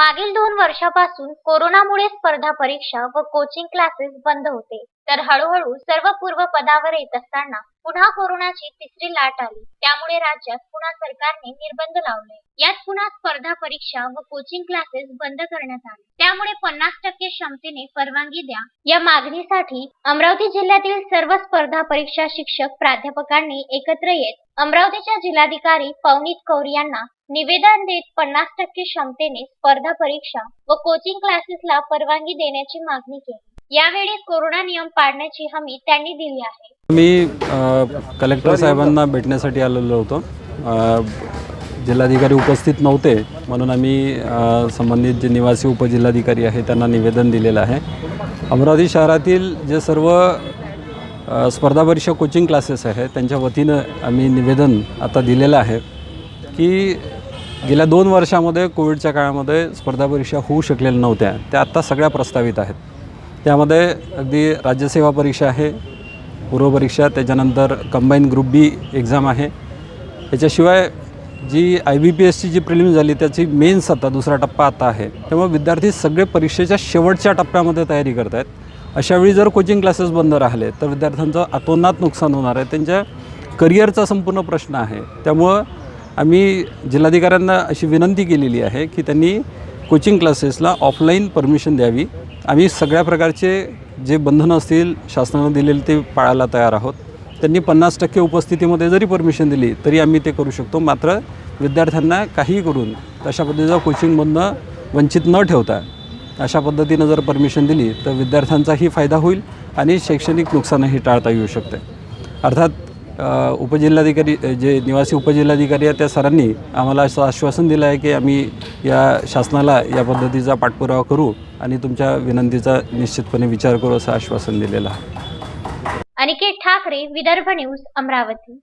मागील दोन वर्षापासून कोरोनामुळे स्पर्धा परीक्षा व कोचिंग क्लासेस बंद होते. तर हळूहळू सर्व पूर्व पदावर येत असताना पुन्हा कोरोनाची तिसरी लाट आली. त्यामुळे राज्यात पुन्हा सरकारने निर्बंध लावले. यात पुन्हा स्पर्धा परीक्षा व कोचिंग क्लासेस बंद करण्यात आले. त्यामुळे पन्नास टक्के क्षमतेने परवानगी द्या. या मागणीसाठी अमरावती जिल्ह्यातील सर्व स्पर्धा परीक्षा शिक्षक प्राध्यापकांनी एकत्र येत अमरावतीच्या जिल्हाधिकारी पवनीत कौर यांना निवेदन देत पन्नास टक्के क्षमतेने स्पर्धा परीक्षा व कोचिंग क्लासेसला परवानगी देण्याची मागणी केली. यावेळी कोरोना नियम पाळण्याची हमी त्यांनी दिली आहे. मी कलेक्टर साहेबांना भेटण्यासाठी आलेलो होतो. जिल्हाधिकारी उपस्थित नव्हते म्हणून आम्ही संबंधित जे निवासी उपजिल्हाधिकारी आहे त्यांना निवेदन दिलेलं आहे. अमरावती शहरातील जे सर्व स्पर्धा परीक्षा कोचिंग क्लासेस आहे त्यांच्या वतीनं आम्ही निवेदन आता दिलेलं आहे की गेल्या दोन वर्षामध्ये कोविडच्या काळामध्ये स्पर्धा परीक्षा होऊ शकलेल्या नव्हत्या. त्या आत्ता सगळ्या प्रस्तावित आहेत. त्यामध्ये अगदी राज्यसेवा परीक्षा आहे पूर्वपरीक्षा त्याच्यानंतर कंबाईन ग्रुप बी एक्झाम आहे. याच्याशिवाय जी आय बी पी एसची जी प्रिलिम झाली त्याची मेन्स आता दुसरा टप्पा आता आहे. त्यामुळे विद्यार्थी सगळे परीक्षेच्या शेवटच्या टप्प्यामध्ये तयारी करत आहेत. अशावेळी जर कोचिंग क्लासेस बंद राहिले तर विद्यार्थ्यांचं अतोनात नुकसान होणार आहे. त्यांच्या करिअरचा संपूर्ण प्रश्न आहे. त्यामुळं आम्ही जिल्हाधिकाऱ्यांना अशी विनंती केलेली आहे की त्यांनी कोचिंग क्लासेसला ऑफलाईन परमिशन द्यावी. आम्ही सगळ्या प्रकारचे जे बंधनं असतील शासनानं दिलेले ते पाळायला तयार आहोत. त्यांनी पन्नास टक्के उपस्थितीमध्ये जरी परमिशन दिली तरी आम्ही ते करू शकतो. मात्र विद्यार्थ्यांना काहीही करून तशा पद्धतीचा कोचिंगमधनं वंचित न ठेवता अशा पद्धतीनं जर परमिशन दिली तर विद्यार्थ्यांचाही फायदा होईल आणि शैक्षणिक नुकसानही टाळता येऊ शकते. अर्थात उपजिल्हाधिकारी जे निवासी उपजिल्हाधिकारी आहेत त्या सरांनी आम्हाला असं आश्वासन दिलं आहे की आम्ही या शासनाला या पद्धतीचा पाठपुरावा करू आणि तुमच्या विनंतीचा निश्चितपणे विचार करू असं आश्वासन दिलेलं आहे. अनिकेत ठाकरे विदर्भ न्यूज अमरावती.